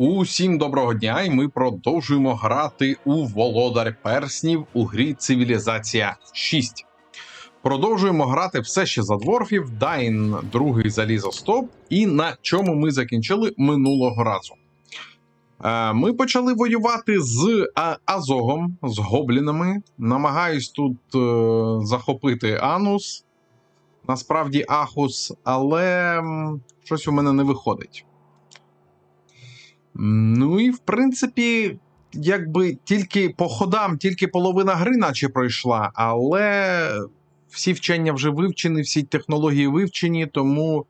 Усім доброго дня, і ми продовжуємо грати у Володар Перснів у грі Цивілізація 6. Продовжуємо грати все ще за дворфів, Дайн, другий залізостоп, і на чому ми закінчили минулого разу. Е, Ми почали воювати з Азогом, з гоблінами. Намагаюсь тут е, захопити Анус, насправді Ахус, але щось у мене не виходить. Ну і в принципі, якби тільки по ходам, тільки половина гри, наче пройшла, але всі вчення вже вивчені, всі технології вивчені, тому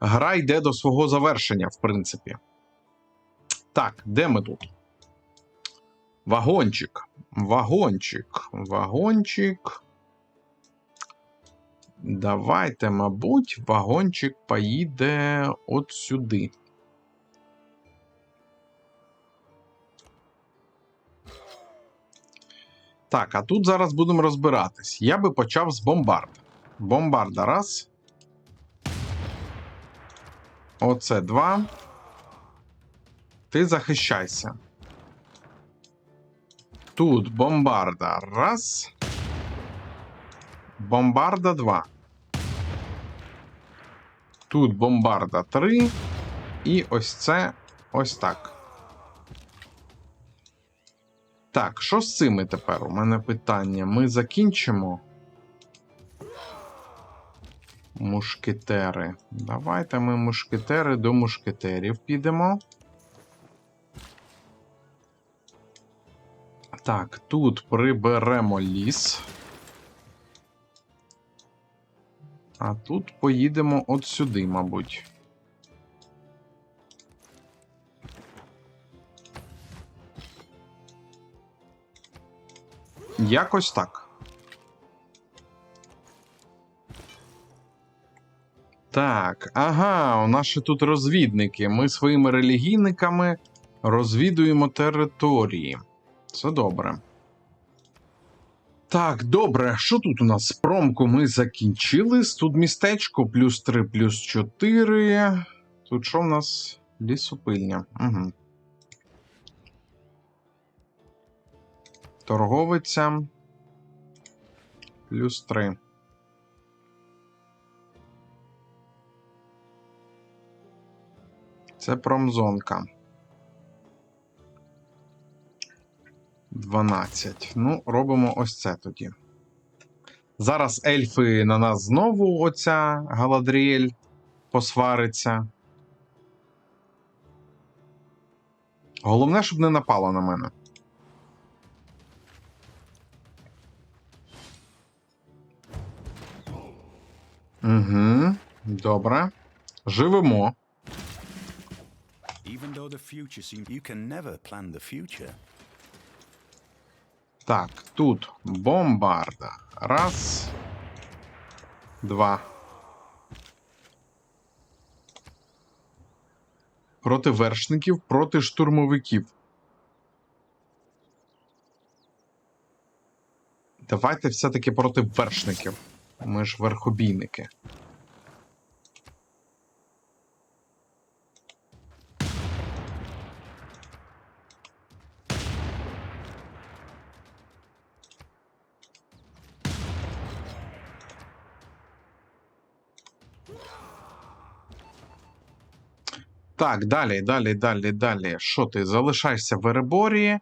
гра йде до свого завершення, в принципі. Так, де ми тут? Вагончик. Вагончик. Вагончик. Давайте, мабуть, вагончик поїде от сюди. Так, а тут зараз будемо розбиратись. Я би почав з бомбарда. Бомбарда раз. Оце два. Ти захищайся. Тут бомбарда раз. Бомбарда два. Тут бомбарда три. І ось це ось так. Так, що з цими тепер? У мене питання. Ми закінчимо. Мушкетери. Давайте ми мушкетери до мушкетерів підемо. Так, тут приберемо ліс. А тут поїдемо от сюди, мабуть. Якось так. Так, ага, у нас ще тут розвідники. Ми своїми релігійниками розвідуємо території. Це добре. Так, добре. Що тут у нас? Промку ми закінчили. Тут містечко плюс 3, плюс 4. Тут що в нас? Лісопильня. Угу. Торговиця. Плюс 3. Це промзонка. 12. Ну, робимо ось це тоді. Зараз ельфи на нас знову оця Галадріель посвариться. Головне, щоб не напала на мене. Угу. Добре. Живемо. Так, тут бомбарда. Раз. Два. Проти вершників, проти штурмовиків. Давайте все-таки проти вершників. Ми ж верхобійники. Так, далі, далі, далі, далі. Що ти? Залишаєшся в Ереборії,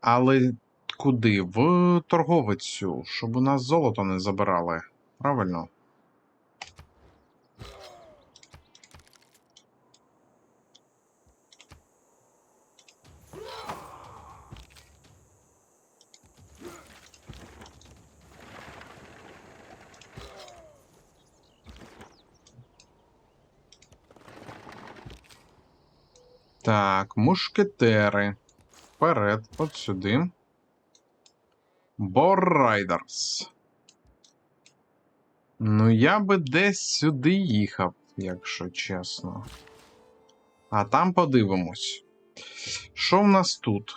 але куди? В торговицю, щоб у нас золото не забирали. Правильно? Так, мушкетери. Вперед, от сюди. Боррайдерс. Ну, я би десь сюди їхав, якщо чесно. А там подивимось. Що в нас тут?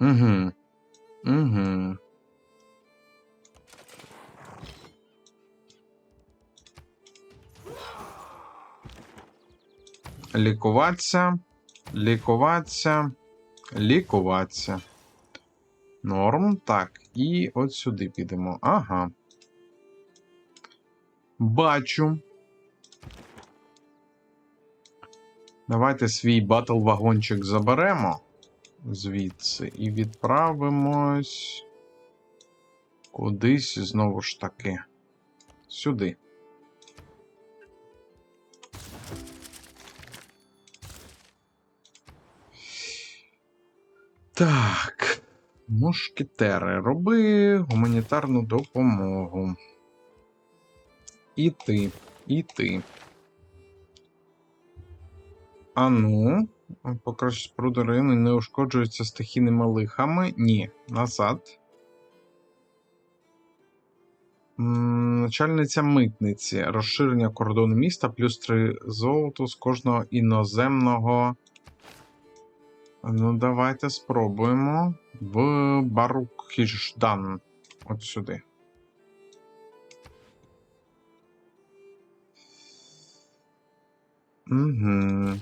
Угу. Угу. Лікуватися. Лікуватися. Лікуватися. Норм. Так. І от сюди підемо. Ага. Бачу. Давайте свій батл вагончик заберемо звідси і відправимось кудись знову ж таки. Сюди. Так. Мушкетери, роби гуманітарну допомогу. І ти, і ти. А ну, покраще споруди району не ушкоджуються стихійними лихами. Ні, назад. Начальниця митниці. Розширення кордону міста плюс 3 золоту з кожного іноземного. Ну, давайте спробуємо. В Барукхіждан. От сюди. Угу.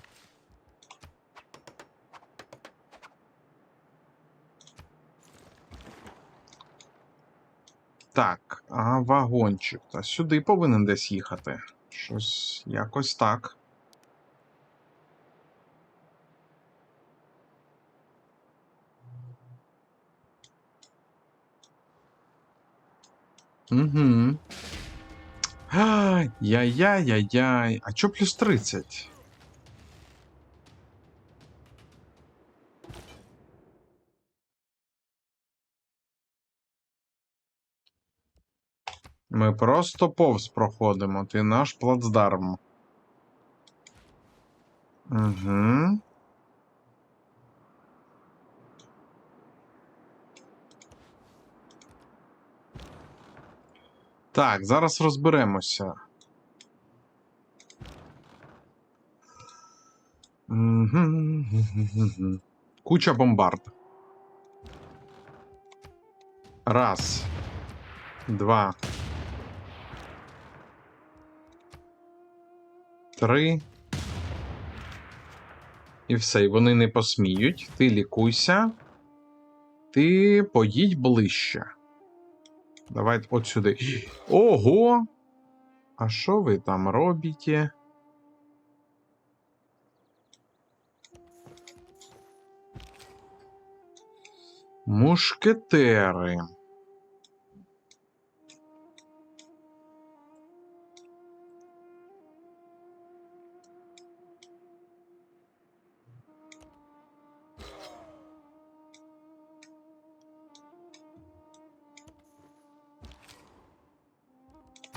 Так, а вагончик. Та сюди повинен десь їхати. Щось якось так. Угу. Яй-яй-яй-яй. А чо плюс 30? Ми просто повз проходимо. Ти наш плацдарм. Угу. Так, зараз розберемося. Куча бомбард. Раз. Два. Три. І все, і вони не посміють. Ти лікуйся. Ти поїдь ближче. Давайте от сюди. Ого! А що ви там робите? Мушкетери.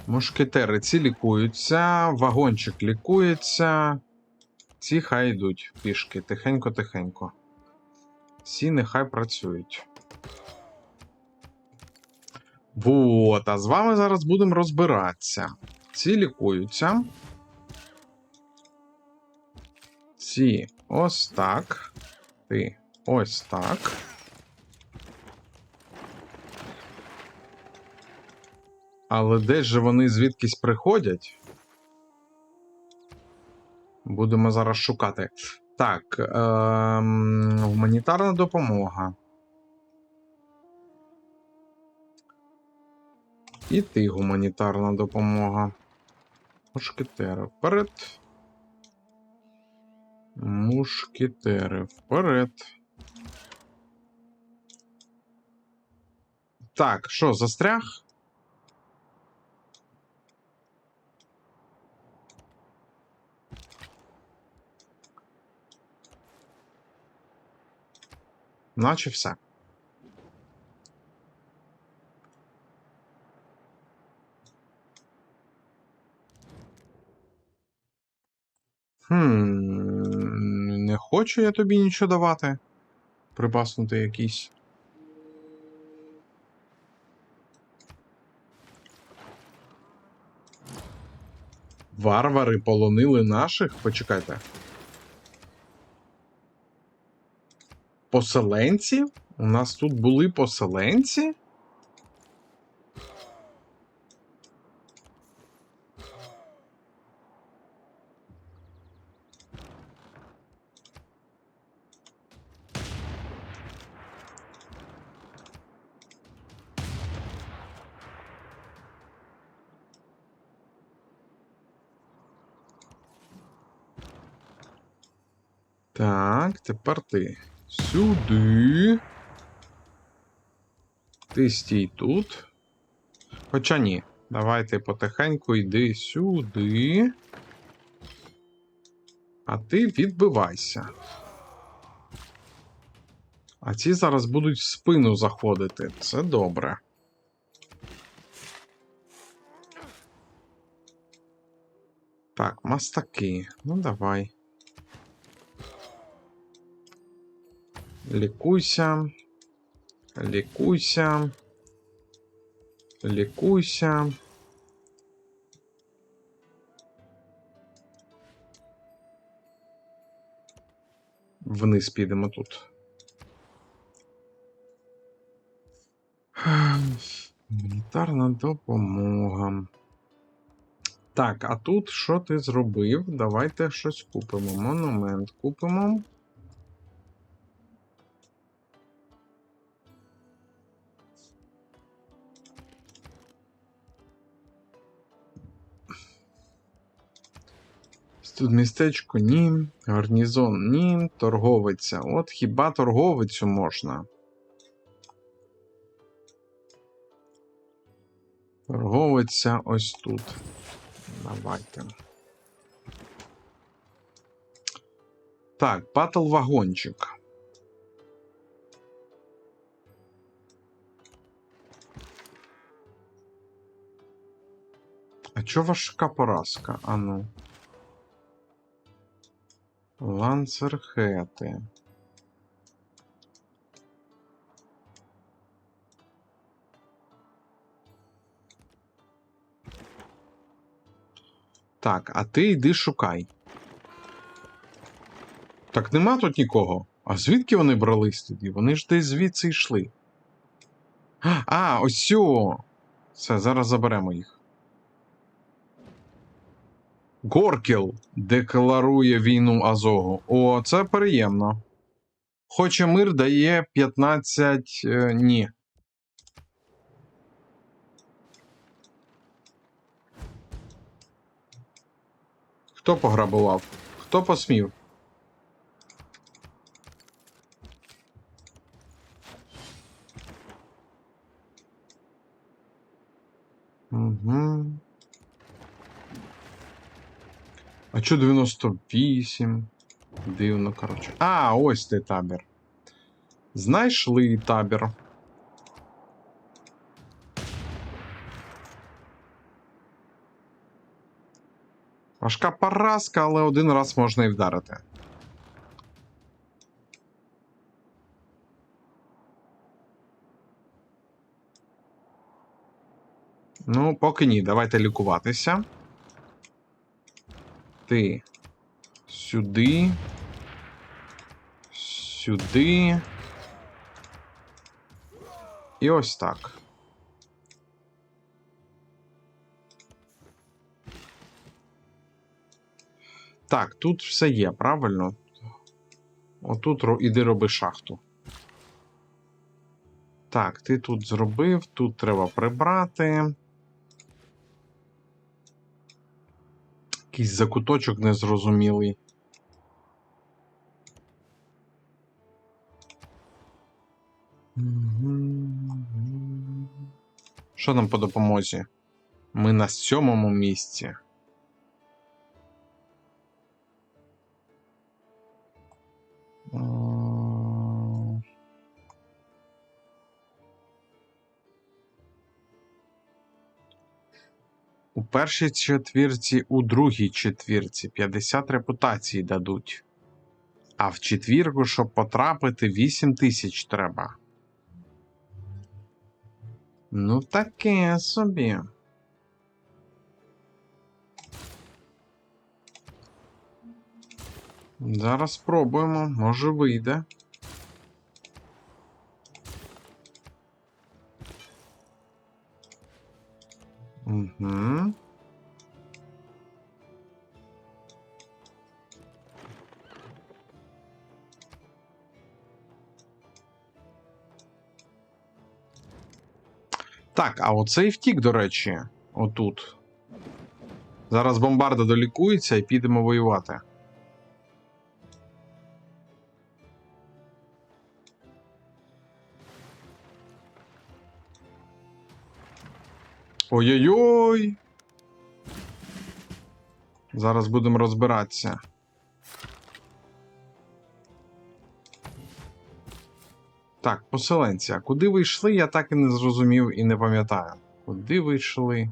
Мушкетери ці лікуються, вагончик лікується. Ці хай йдуть пішки, тихенько-тихенько. Всі нехай працюють. Вот, а з вами зараз будемо розбиратися. Ці лікуються. Ці ось так. Ти ось так. Але де ж вони звідкись приходять? Будемо зараз шукати. Так, ем, гуманітарна допомога. І ти гуманітарна допомога. Мушкетери вперед. Мушкетери вперед. Так, що, застряг? Наче все. Хм, не хочу я тобі нічого давати. Припаснути якийсь. Варвари полонили наших? Почекайте. поселенці. У нас тут були поселенці. Так, тепер ти. Сюди. Ти стій тут. Хоча ні. Давайте потихеньку йди сюди. А ти відбивайся. А ці зараз будуть в спину заходити. Це добре. Так, мастаки. Ну давай. Лікуйся. Лікуйся. Лікуйся. Вниз підемо тут. Гуманітарна допомога. Так, а тут що ти зробив? Давайте щось купимо. Монумент купимо. Тут містечко ні, гарнізон ні, торговиця. От хіба торговицю можна? Торговиця ось тут. Давайте. Так, батл вагончик. А чо важка поразка? А ну. Ланцерхети. Так, а ти йди шукай. Так нема тут нікого. А звідки вони брались тоді? Вони ж десь звідси йшли. А, ось. Все, зараз заберемо їх. Горкіл декларує війну Азогу. О, це приємно. Хоче мир дає 15 е, ні. Хто пограбував? Хто посмів? Угу. А чо 98? Дивно, коротше. А, ось ти табір. Знайшли табір. Важка поразка, але один раз можна і вдарити. Ну, поки ні, давайте лікуватися. Ти сюди. Сюди. І ось так. Так, тут все є, правильно? Отут іди роби шахту. Так, ти тут зробив, тут треба прибрати. Якийсь закуточок незрозумілий. Що нам по допомозі? Ми на сьомому місці. Першій четвірці, у другій четвірці 50 репутацій дадуть. А в четвірку, щоб потрапити, 8 тисяч треба. Ну, таке собі. Зараз спробуємо, може вийде. Угу. Так, а оцей втік, до речі, отут. Зараз бомбарда долікується і підемо воювати. Ой-ой-ой. Зараз будемо розбиратися. Так, поселенці, а куди ви йшли, я так і не зрозумів і не пам'ятаю. Куди ви йшли?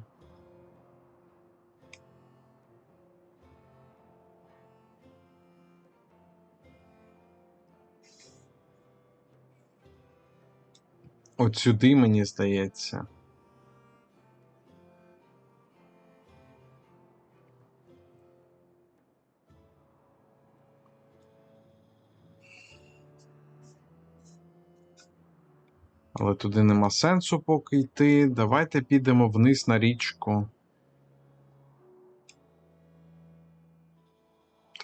От сюди, мені здається. Але туди нема сенсу поки йти. Давайте підемо вниз на річку.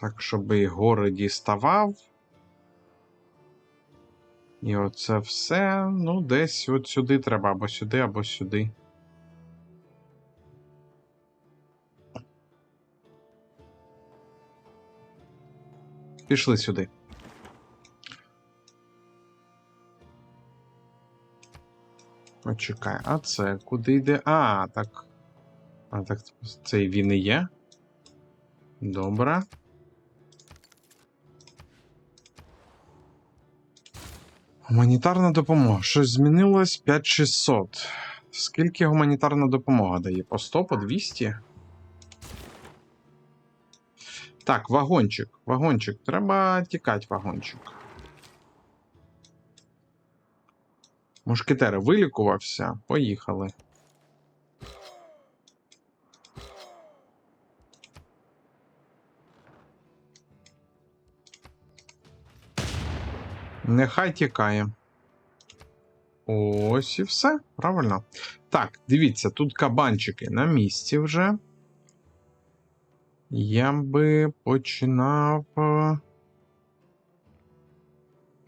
Так, щоб і гори діставав. І оце все. Ну, десь от сюди треба, або сюди, або сюди. Пішли сюди. Почекай, а це куди йде? А, так. А, так це і він і є. Добре. Гуманітарна допомога. Щось змінилось 5600. Скільки гуманітарна допомога дає? По 100, по 200? Так, вагончик. Вагончик. Треба тікати, вагончик. Мушкетери вилікувався. Поїхали. Нехай тікає. Ось і все. Правильно. Так, дивіться, тут кабанчики на місці вже. Я би починав.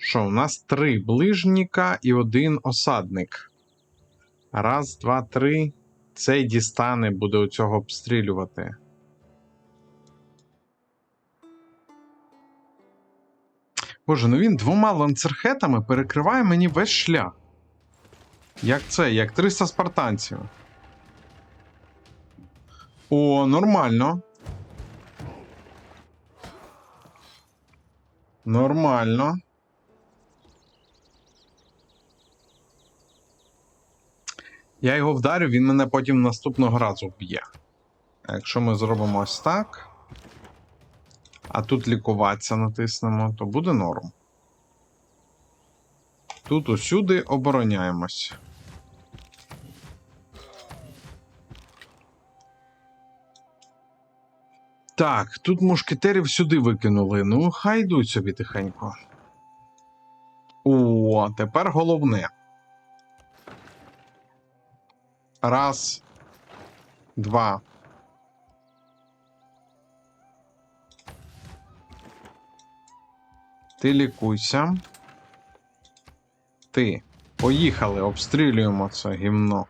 Що, у нас три ближніка і один осадник. Раз, два, три. Цей дістане буде у цього обстрілювати. Боже, ну він двома ланцерхетами перекриває мені весь шлях. Як це? Як 300 спартанців. О, нормально. Нормально. Я його вдарю, він мене потім наступного разу вб'є. Якщо ми зробимо ось так. А тут лікуватися натиснемо, то буде норм. Тут усюди обороняємось. Так, тут мушкетерів сюди викинули. Ну, хай йдуть собі тихенько. О, тепер головне. Раз. Два. Ти лікуйся. Ти. Поїхали, обстрілюємо це гімно.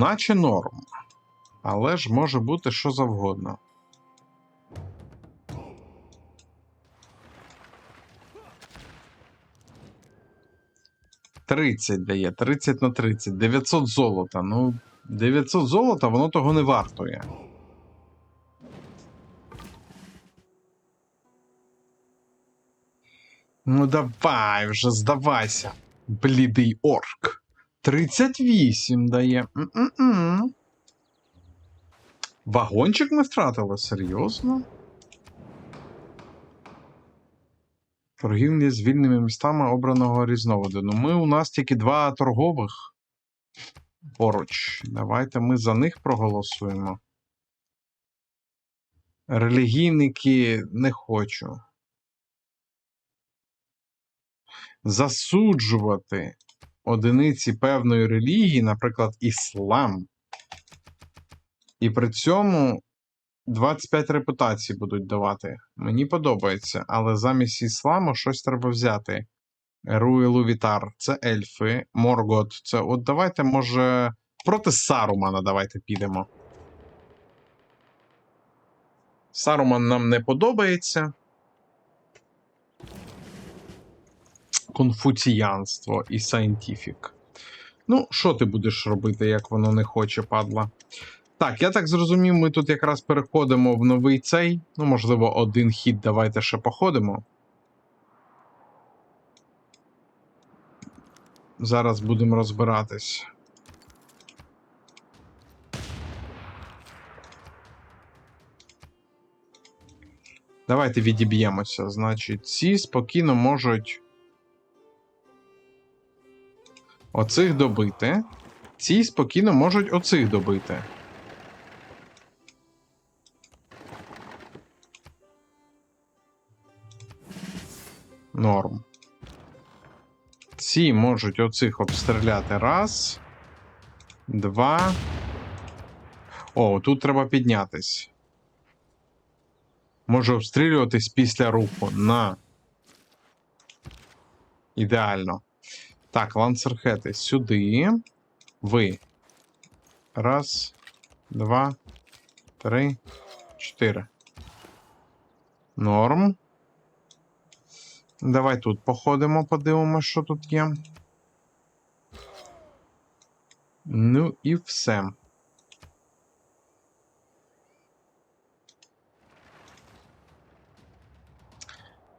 Наче норм. Але ж може бути що завгодно. Тридцять дає, 30 на 30, 900 золота. Ну, 900 золота, воно того не вартує. Ну, давай вже, здавайся, блідий орк. 38 дає. М-м-м. Вагончик ми втратили? Серйозно? Торгівлі з вільними містами обраного різновиду. Ну, ми у нас тільки два торгових поруч. Давайте ми за них проголосуємо. Релігійники не хочу. Засуджувати одиниці певної релігії, наприклад, іслам. І при цьому 25 репутацій будуть давати. Мені подобається, але замість ісламу щось треба взяти. Еру і Лувітар це ельфи, Моргот. Це от давайте, може, проти Сарумана давайте підемо. Саруман нам не подобається. Конфуціянство і сайентіфік. Ну, що ти будеш робити, як воно не хоче, падла? Так, я так зрозумів, ми тут якраз переходимо в новий цей. Ну, можливо, один хід давайте ще походимо. Зараз будемо розбиратись. Давайте відіб'ємося. Значить, ці спокійно можуть оцих добити. Ці спокійно можуть оцих добити. Норм. Ці можуть оцих обстріляти. Раз. Два. О, тут треба піднятись. Може обстрілюватись після руху. На. Ідеально. Так, ланцерхети сюди. Ви. Раз, два, три, чотири. Норм. Давай тут походимо, подивимося, що тут є. Ну і все.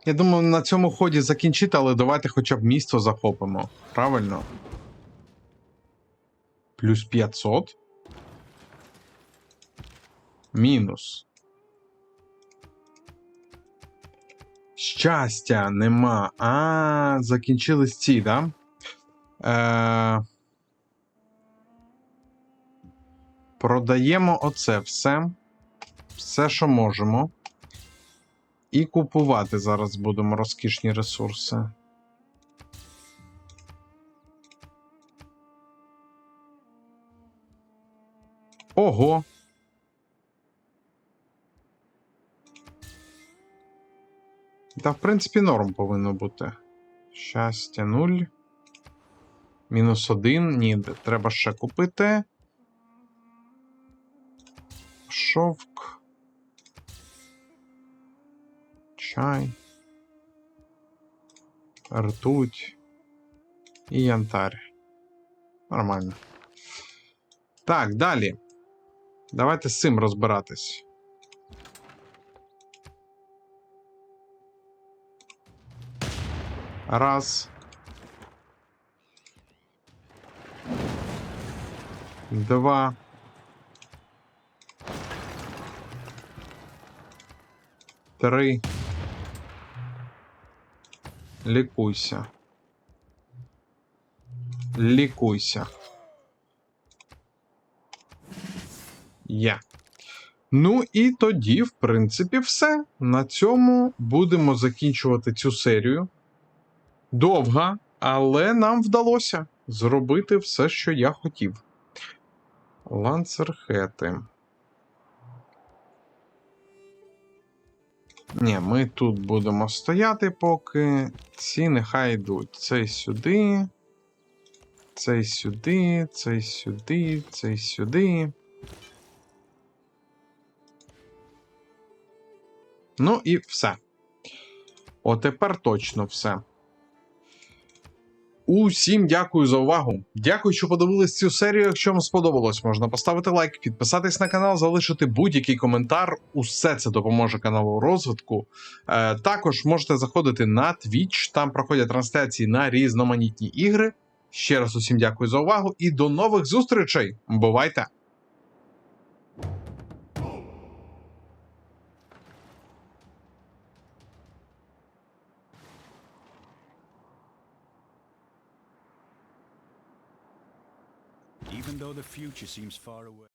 Я думаю, на цьому ході закінчити, але давайте хоча б місто захопимо. Правильно? Плюс 500. Мінус. Щастя нема. А, закінчились ці, да? Е... Продаємо оце все. Все, що можемо. І купувати зараз будемо розкішні ресурси. Ого. Та, в принципі, норм повинно бути. Щастя, 0. Мінус 1. Ні, треба ще купити. Шовк. Чай. Ртуть. І янтарь. Нормально. Так, далі. Давайте з цим розбиратись. Раз. Два. Три. Лікуйся. Лікуйся. Є. Ну і тоді, в принципі, все. На цьому будемо закінчувати цю серію. Довга, але нам вдалося зробити все, що я хотів. Ланцерхети. Ні, ми тут будемо стояти, поки ці нехай йдуть. Цей сюди. Цей сюди, цей сюди, цей сюди. Ну і все. О, тепер точно все. Усім дякую за увагу. Дякую, що подивились цю серію. Якщо вам сподобалось, можна поставити лайк, підписатись на канал, залишити будь-який коментар. Усе це допоможе каналу розвитку. Е, також можете заходити на Twitch, там проходять трансляції на різноманітні ігри. Ще раз усім дякую за увагу і до нових зустрічей. Бувайте! Though the future seems far away.